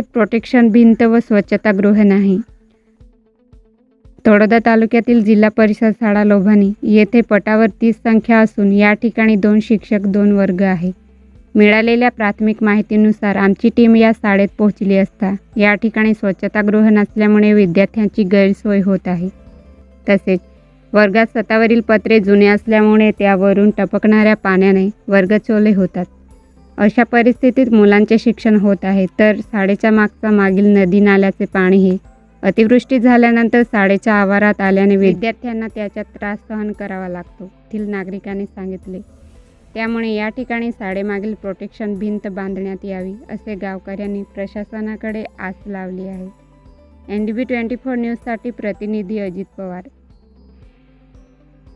Protection भिंत व स्वच्छतागृह नाही. तळोदा तालुक्यातील जिल्हा परिषद शाळा लोभानी येथे पटावर तीस संख्या असून या ठिकाणी दोन शिक्षक दोन वर्ग आहे. मिळालेल्या प्राथमिक माहितीनुसार आमची टीम या शाळेत पोहोचली असता या ठिकाणी स्वच्छतागृह नसल्यामुळे विद्यार्थ्यांची गैरसोय होत आहे. तसेच वर्गात स्वतःवरील पत्रे जुने असल्यामुळे त्यावरून टपकणाऱ्या पाण्याने वर्गचोले होतात. अशा परिस्थितीत मुलांचे शिक्षण होत आहे तर शाळेच्या मागचा मागील नदी नाल्याचे पाणी हे अतिवृष्टी झाल्यानंतर शाळेच्या आवारात आल्याने विद्यार्थ्यांना त्याचा त्रास सहन करावा लागतो येथील नागरिकांनी सांगितले. त्यामुळे या ठिकाणी शाळेमागील प्रोटेक्शन भिंत बांधण्यात यावी असे गावकऱ्यांनी प्रशासनाकडे आस लावली आहे. N D B twenty four न्यूजसाठी प्रतिनिधी अजित पवार.